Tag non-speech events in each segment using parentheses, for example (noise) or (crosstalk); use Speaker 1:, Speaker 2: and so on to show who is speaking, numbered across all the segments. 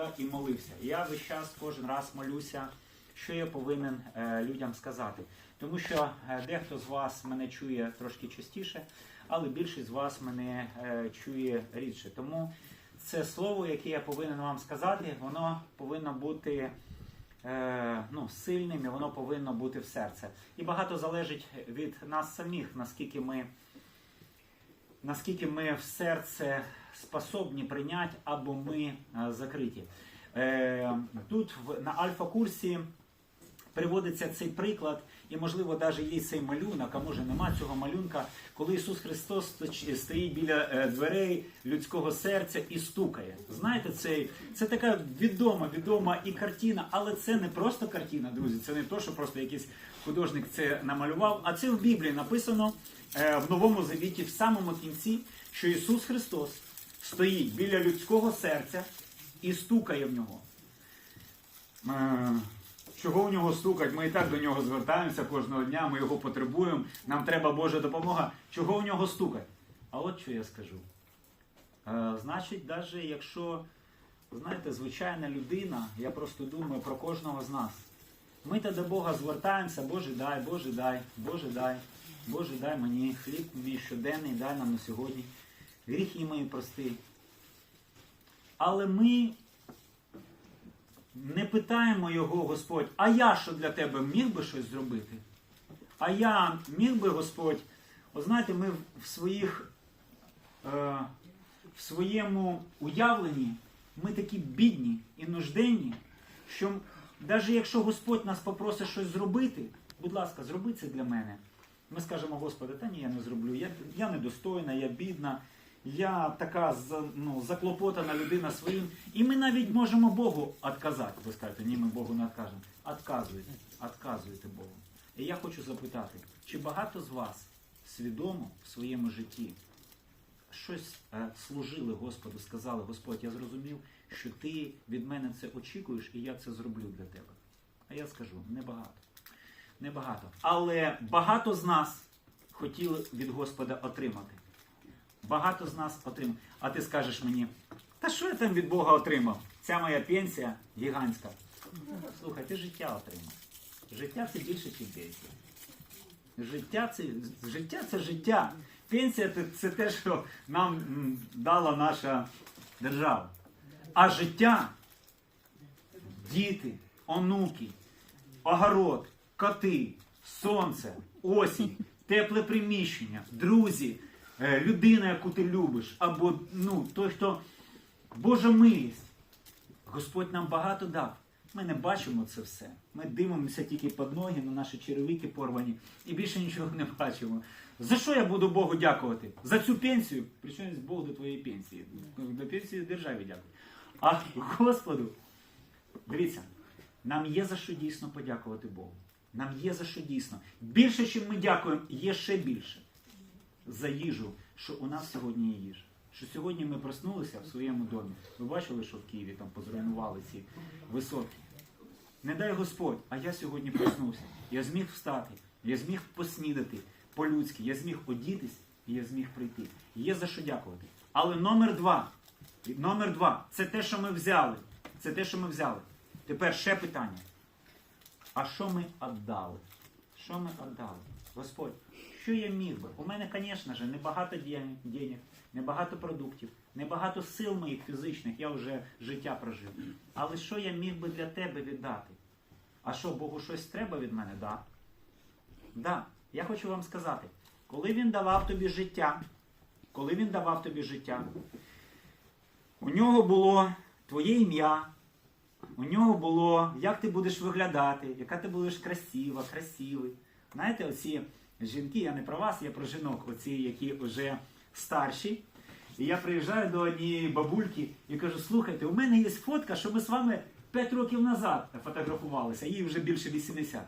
Speaker 1: да, і молився. І я весь час кожен раз молюся, що я повинен е, людям сказати. Тому що е, дехто з вас мене чує трошки частіше, але більшість з вас мене е, чує рідше. Тому це слово, яке я повинен вам сказати, воно повинно бути е, ну, сильним і воно повинно бути в серце. І багато залежить від нас самих, наскільки ми, наскільки ми в серце способні прийняти або ми е, закриті. Е, тут на альфа-курсі приводиться цей приклад, і, можливо, навіть є цей малюнок, а може нема цього малюнка, коли Ісус Христос стоїть біля е, дверей людського серця і стукає. Знаєте, це, це така відома, відома і картина, але це не просто картина, друзі. Це не то, що просто якийсь художник це намалював, а це в Біблії написано в Новому Завіті, в самому кінці, що Ісус Христос стоїть біля людського серця і стукає в нього. Е, Чого в нього стукать? Ми і так до нього звертаємося кожного дня, ми його потребуємо, нам треба Божа допомога. Чого в нього стукать? А от що я скажу. Е, значить, навіть якщо, знаєте, звичайна людина, я просто думаю про кожного з нас. Ми та до Бога звертаємося, Боже дай, Боже дай, Боже дай, Боже дай мені хліб мій щоденний, дай нам на сьогодні. Гріхи мої прости. Але ми не питаємо його, Господь, а я що для тебе міг би щось зробити? А я міг би, Господь, от знаєте, ми в своїх, е, в своєму уявленні ми такі бідні і нужденні, що навіть якщо Господь нас попросить щось зробити, будь ласка, зроби це для мене. Ми скажемо, Господи, та ні, я не зроблю. Я, я недостойна, я бідна, я така ну, заклопотана людина своїм. І ми навіть можемо Богу відказати. Ви скажете, ні, ми Богу не відкажемо. Отказуйте, отказуйте Богу. І я хочу запитати, чи багато з вас свідомо в своєму житті щось е, служили Господу, сказали, Господь, я зрозумів, що ти від мене це очікуєш, і я це зроблю для тебе. А я скажу, небагато. Небагато. Але багато з нас хотіли від Господа отримати. Багато з нас отримав. А ти скажеш мені, та що я там від Бога отримав? Ця моя пенсія гігантська. Слухай, ти життя отримав. Життя це більше, ніж пенсія. Життя це, життя це життя. Пенсія це, те, що нам дала наша держава. А життя діти, онуки, огород, коти, сонце, осінь, тепле приміщення, друзі, людина, яку ти любиш, або ну, той, хто Божа милість. Господь нам багато дав. Ми не бачимо це все. Ми дивимося тільки під ноги, на наші черевики порвані і більше нічого не бачимо. За що я буду Богу дякувати? За цю пенсію? Причому Бог до твоєї пенсії. До пенсії державі дякую. А Господу, дивіться, нам є за що дійсно подякувати Богу. Нам є за що дійсно. Більше, чим ми дякуємо, є ще більше. За їжу, що у нас сьогодні є їжа. Що сьогодні ми проснулися в своєму домі. Ви бачили, що в Києві там позруйнували ці висотки. Не дай Господь, а я сьогодні проснувся. Я зміг встати, я зміг поснідати по-людськи, я зміг одітись і я зміг прийти. Є за що дякувати. Але номер два. Номер два це те, що ми взяли. Це те, що ми взяли. Тепер ще питання. А що ми віддали? Що ми віддали? Господь, що я міг би? У мене, звісно ж, небагато ден- денег, небагато продуктів, небагато сил моїх фізичних, я вже життя прожив. Але що я міг би для тебе віддати? А що, Богу щось треба від мене? Да. Да. Я хочу вам сказати, коли він давав тобі життя, коли він давав тобі життя, у нього було твоє ім'я, у нього було, як ти будеш виглядати, яка ти будеш красива, красивий. Знаєте, оці жінки, я не про вас, я про жінок, оці, які вже старші. І я приїжджаю до однієї бабульки і кажу: слухайте, у мене є фотка, що ми з вами 5 років назад фотографувалися, їй вже більше 80.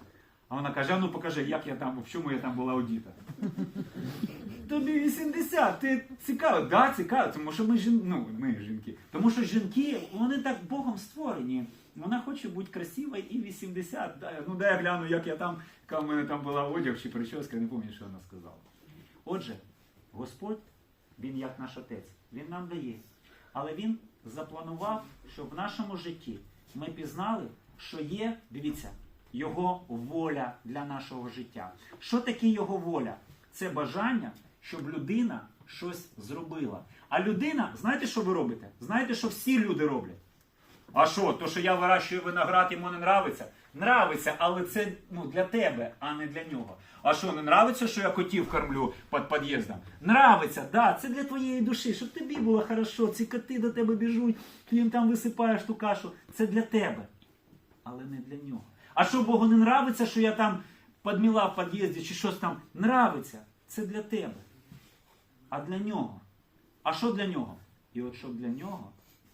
Speaker 1: А вона каже: а ну покажи, як я там, в чому я там була одіта. Тобі 80, ти цікаво, да, цікаво, тому що ми жін... ну, ми жінки. Тому що жінки, вони так Богом створені. Вона хоче бути красива і 80. Да, ну дай я гляну, як я там, яка в мене там була одяг чи прическа, не пам'ятаю, що вона сказала. Отже, Господь, Він як наш отець, Він нам дає. Але Він запланував, щоб в нашому житті ми пізнали, що є, дивіться, Його воля для нашого життя. Що таке Його воля? Це бажання, щоб людина щось зробила. А людина, знаєте, що ви робите? Знаєте, що всі люди роблять? А що, то, що я вирощую виноград, йому не нравиться? Нравиться, але це ну, для тебе, а не для нього. А що, не нравиться, що я котів кормлю під під'їздом? Нравиться, да, це для твоєї душі, щоб тобі було хорошо, ці коти до тебе біжуть, ти їм там висипаєш ту кашу. Це для тебе, але не для нього. А що Богу не нравиться, що я там підміла в під'їзді чи щось там нравиться? Це для тебе. А для нього. А що для нього? І от щоб для нього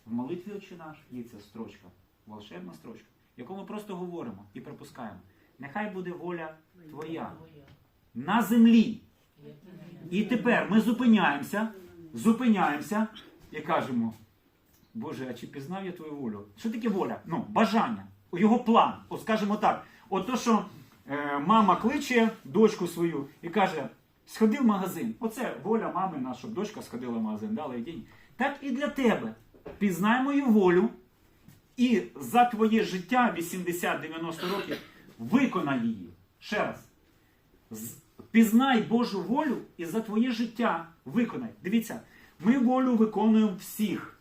Speaker 1: в молитві «Отче наш є ця строчка, волшебна строчка, яку ми просто говоримо і пропускаємо. Нехай буде воля твоя на землі. І тепер ми зупиняємося, зупиняємося і кажемо, Боже, а чи пізнав я твою волю? Що таке воля? Ну, бажання, його план. От скажімо так, от то, що е, мама кличе дочку свою і каже, сходи в магазин. Оце воля мами наша, щоб дочка сходила в магазин, дала їй день. Так і для тебе. Пізнай мою волю і за твоє життя 80-90 років виконай її. Ще раз. Пізнай Божу волю і за твоє життя виконай. Дивіться, ми волю виконуємо всіх.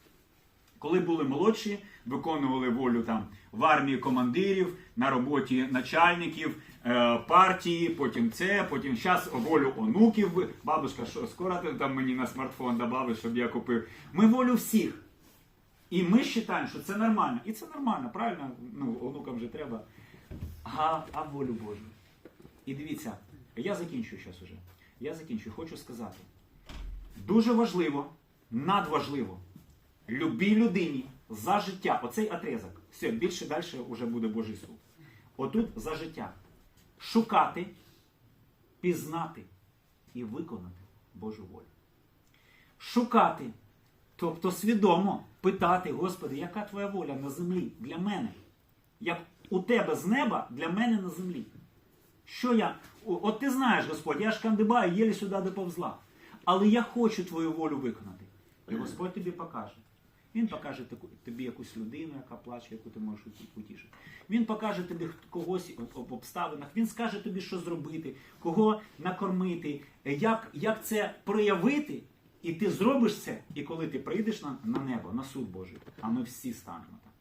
Speaker 1: Коли були молодші, виконували волю там в армії командирів, на роботі начальників, е, партії, потім це, потім зараз волю онуків. Бабушка, що скоро ти там мені на смартфон добавиш, щоб я купив. Ми волю всіх. І ми вважаємо, що це нормально. І це нормально, правильно? Ну, онукам же треба. А, а волю Божу. І дивіться, я закінчую зараз уже. Я закінчую, хочу сказати. Дуже важливо, надважливо, любій людині за життя, оцей отрезок. Все, більше далі вже буде Божий суд. Отут за життя. Шукати, пізнати і виконати Божу волю. Шукати, тобто свідомо питати, Господи, яка твоя воля на землі для мене? Як у тебе з неба для мене на землі. Що я. От ти знаєш, Господь, я ж кандибаю, єлі сюди доповзла. Але я хочу твою волю виконати. І Господь тобі покаже. Він покаже тобі якусь людину, яка плаче, яку ти можеш утішити. Він покаже тобі когось об- об обставинах, він скаже тобі, що зробити, кого накормити, як, як це проявити, і ти зробиш це, і коли ти прийдеш на, на небо, на суд Божий, а ми всі станемо там.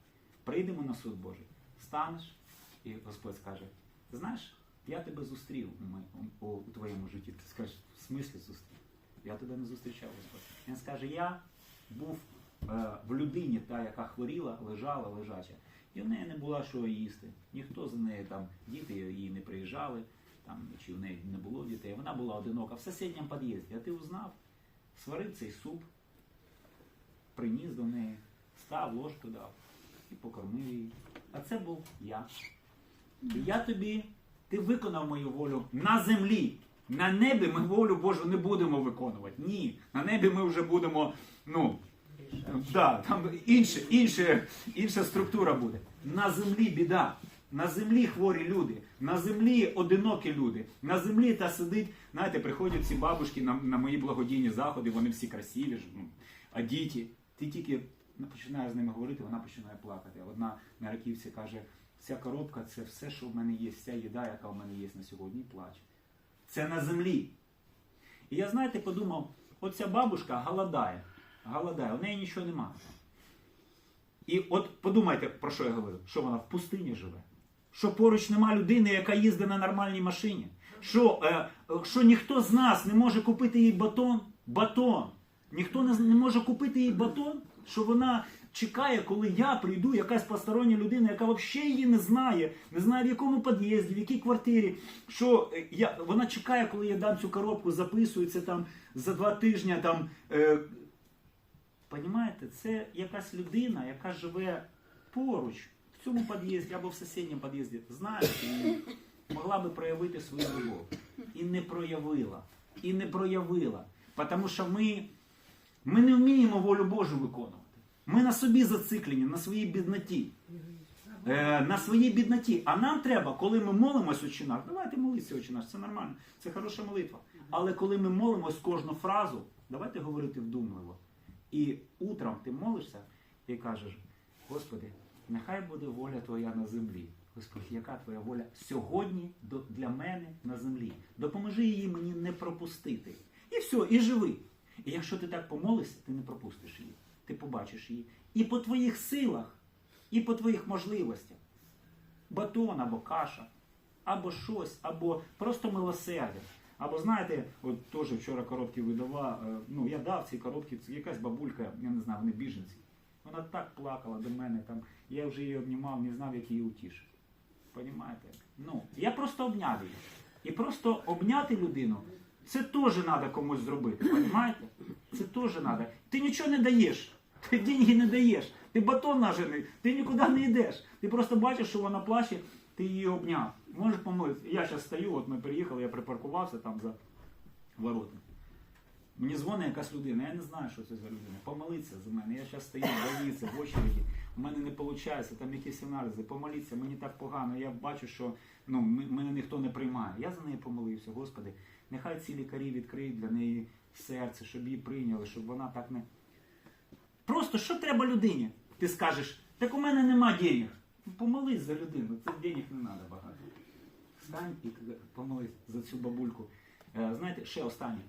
Speaker 1: Прийдемо на суд Божий, станеш, і Господь скаже: знаєш, я тебе зустрів у, у, у твоєму житті. Ти скажеш, в смислі зустрів? Я тебе не зустрічав, Господь. Він скаже, я був е, в людині, та, яка хворіла, лежала, лежача. І в неї не було що їсти. Ніхто за нею там, діти її не приїжджали, там, чи в неї не було дітей. Вона була одинока в сусідньому під'їзді. А ти узнав, сварив цей суп, приніс до неї, став, ложку дав і покормив її. А це був я. І я тобі, ти виконав мою волю на землі. На небі ми волю Божу не будемо виконувати. Ні. На небі ми вже будемо, ну, да, там інше, інше, інша структура буде. На землі біда. На землі хворі люди, на землі одинокі люди, на землі та сидить, знаєте, приходять ці бабушки на, на мої благодійні заходи, вони всі красиві, ж, ну, а діти, ти тільки починаєш з ними говорити, вона починає плакати. Одна на раківці каже, вся коробка це все, що в мене є, вся їда, яка в мене є на сьогодні, плаче. Це на землі. І я, знаєте, подумав, оця бабушка голодає, голодає, у неї нічого немає. І от подумайте, про що я говорю, що вона в пустині живе. Що поруч нема людини, яка їздить на нормальній машині. Що, е, що ніхто з нас не може купити їй батон. Батон. Ніхто не, може купити їй батон, що вона чекає, коли я прийду, якась постороння людина, яка взагалі її не знає, не знає в якому під'їзді, в якій квартирі. Що е, я, вона чекає, коли я дам цю коробку, записується там за два тижні. Там, е, Понімаєте, це якась людина, яка живе поруч, цьому під'їзді або в сусідньому під'їзді, знає, могла би проявити свою любов. І не проявила. І не проявила. Тому що ми, ми не вміємо волю Божу виконувати. Ми на собі зациклені, на своїй бідноті. Е, на своїй бідноті. А нам треба, коли ми молимось у чинах, давайте молитися у чинах, це нормально, це хороша молитва. Але коли ми молимось кожну фразу, давайте говорити вдумливо. І утром ти молишся, і кажеш, Господи, нехай буде воля Твоя на землі. Господи, яка Твоя воля сьогодні для мене на землі? Допоможи її мені не пропустити. І все, і живи. І якщо ти так помолишся, ти не пропустиш її. Ти побачиш її. І по твоїх силах, і по твоїх можливостях. Батон або каша, або щось, або просто милосердя. Або знаєте, от теж вчора коробки видавав, е, ну я дав ці коробки, якась бабулька, я не знаю, вони біженці. Вона так плакала до мене, там, я вже її обнімав, не знав, як її утішити. Понімаєте? Ну, я просто обняв її. І просто обняти людину, це теж треба комусь зробити, понімаєте? Це теж треба. Ти нічого не даєш, ти деньги не даєш, ти батон нажений, ти нікуди не йдеш. Ти просто бачиш, що вона плаче, ти її обняв. Можеш помолитися. Я зараз стою, от ми приїхали, я припаркувався там за воротами. Мені дзвонить якась людина, я не знаю, що це за людина. Помолиться за мене. Я зараз стою, боїться в очереді. У мене не виходить, там якісь аналізи. Помоліться, мені так погано. Я бачу, що ну, мене ніхто не приймає. Я за неї помолився, Господи. Нехай ці лікарі відкриють для неї серце, щоб її прийняли, щоб вона так не. Просто що треба людині? Ти скажеш, так у мене нема денег. Помолись за людину, це денег не треба багато. Встань і помолись за цю бабульку. Е, Знаєте, ще останнє.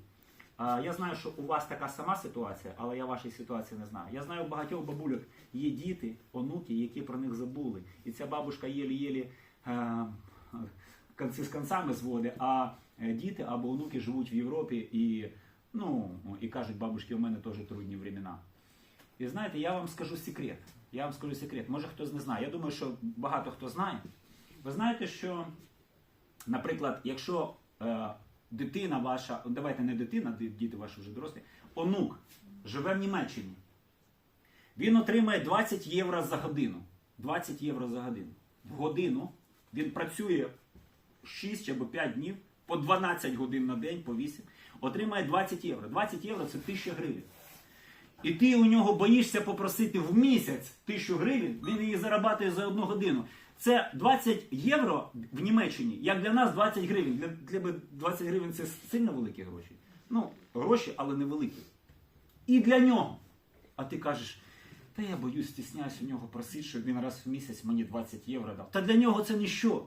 Speaker 1: Я знаю, що у вас така сама ситуація, але я вашої ситуації не знаю. Я знаю, у багатьох бабульок є діти, онуки, які про них забули. І ця бабушка єлі-єлі е, з концами зводить, а е, діти або онуки живуть в Європі і, ну, і кажуть, бабушки, у мене теж трудні времена. І знаєте, я вам скажу секрет. Я вам скажу секрет. Може хтось не знає. Я думаю, що багато хто знає. Ви знаєте, що, наприклад, якщо е, дитина ваша, давайте не дитина, ди- діти ваші вже дорослі, онук живе в Німеччині, він отримає 20 євро за годину. 20 євро за годину. В годину він працює 6 або 5 днів, по 12 годин на день, по 8, отримає 20 євро. 20 євро це 1000 гривень. І ти у нього боїшся попросити в місяць тисячу гривень, він її зарабатує за одну годину. Це 20 євро в Німеччині, як для нас 20 гривень. Для, тебе 20 гривень це сильно великі гроші. Ну, гроші, але не великі. І для нього. А ти кажеш, та я боюсь, стісняюсь у нього просити, щоб він раз в місяць мені 20 євро дав. Та для нього це ніщо.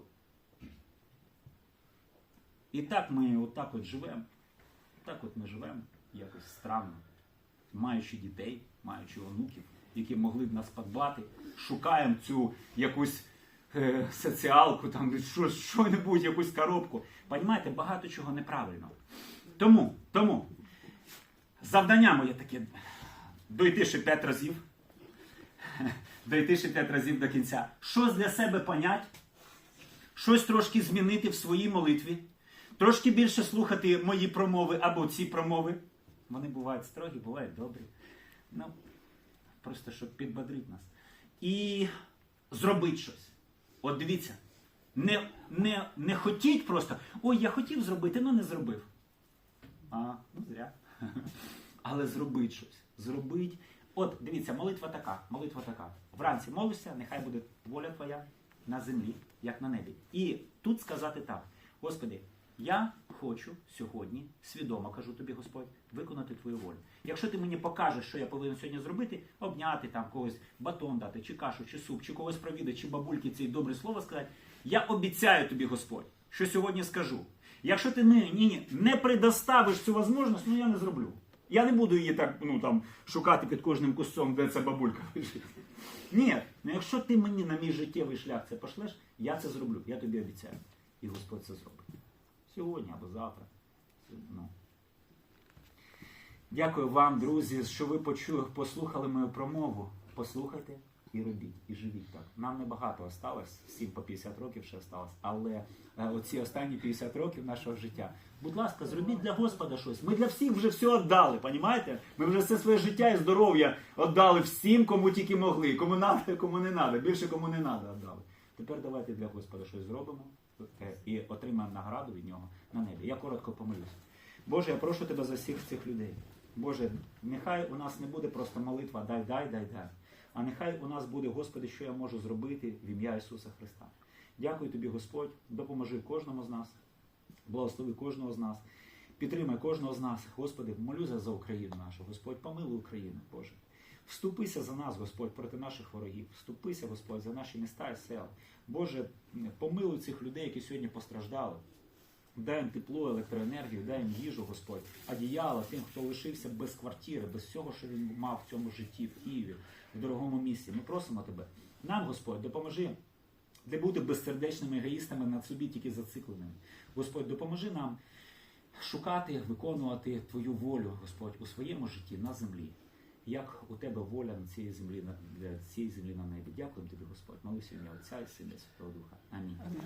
Speaker 1: І так ми отак от живемо. Так от ми живемо якось странно маючи дітей, маючи онуків, які могли б нас подбати, шукаємо цю якусь е, соціалку, там що, що-небудь, якусь коробку. Понімаєте, багато чого неправильно. Тому, тому завдання моє таке дойти ще п'ять разів. Дойти ще п'ять разів до кінця. Щось для себе понять, щось трошки змінити в своїй молитві, трошки більше слухати мої промови або ці промови. Вони бувають строгі, бувають добрі. Ну, просто щоб підбодрити нас. І зробити щось. От дивіться, не, не, не хотіть просто, ой, я хотів зробити, але не зробив. А, ну зря. (laughs) Але зробить щось. Зробить. От, дивіться, молитва така. Молитва така. Вранці молишся, нехай буде воля твоя на землі, як на небі. І тут сказати так: Господи, я хочу сьогодні, свідомо кажу тобі, Господь, виконати твою волю. Якщо ти мені покажеш, що я повинен сьогодні зробити, обняти там когось, батон дати, чи кашу, чи суп, чи когось провідати, чи бабульки це добре слово сказати, я обіцяю тобі, Господь, що сьогодні скажу. Якщо ти мені не предоставиш цю можливість, ну я не зроблю. Я не буду її так ну, там, шукати під кожним кустом, де ця бабулька лежить. Ні, ну якщо ти мені на мій життєвий шлях це пошлеш, я це зроблю, я тобі обіцяю. І Господь це зробить. Сьогодні або завтра. Ну. Дякую вам, друзі, що ви почули, послухали мою промову. Послухайте і робіть, і живіть так. Нам небагато осталось, всім по 50 років ще осталось, але е, оці останні 50 років нашого життя. Будь ласка, зробіть для Господа щось. Ми для всіх вже все віддали, понімаєте? Ми вже все своє життя і здоров'я віддали всім, кому тільки могли. Кому треба, кому не треба. Більше кому не треба віддали. Тепер давайте для Господа щось зробимо і отримаємо награду від нього на небі. Я коротко помилюсь. Боже, я прошу тебе за всіх цих людей. Боже, нехай у нас не буде просто молитва дай, дай, дай, дай. А нехай у нас буде, Господи, що я можу зробити в ім'я Ісуса Христа. Дякую тобі, Господь, допоможи кожному з нас, благослови кожного з нас, підтримай кожного з нас. Господи, молюся за Україну нашу. Господь, помилуй Україну, Боже. Вступися за нас, Господь, проти наших ворогів. Вступися, Господь, за наші міста і села. Боже, помилуй цих людей, які сьогодні постраждали. Дай їм тепло, електроенергію, дай їм їжу, Господь, одіяло тим, хто лишився без квартири, без всього, що він мав в цьому житті, в Києві, в дорогому місті. Ми просимо тебе. Нам, Господь, допоможи не бути безсердечними егоїстами над собі тільки зацикленими. Господь, допоможи нам шукати, виконувати Твою волю, Господь, у своєму житті на землі. Як у тебе воля на цій землі на- для цієї землі на небі. Дякуємо тобі, Господь. Молися ім'я Отця і Сина і Святого Духа. Амінь.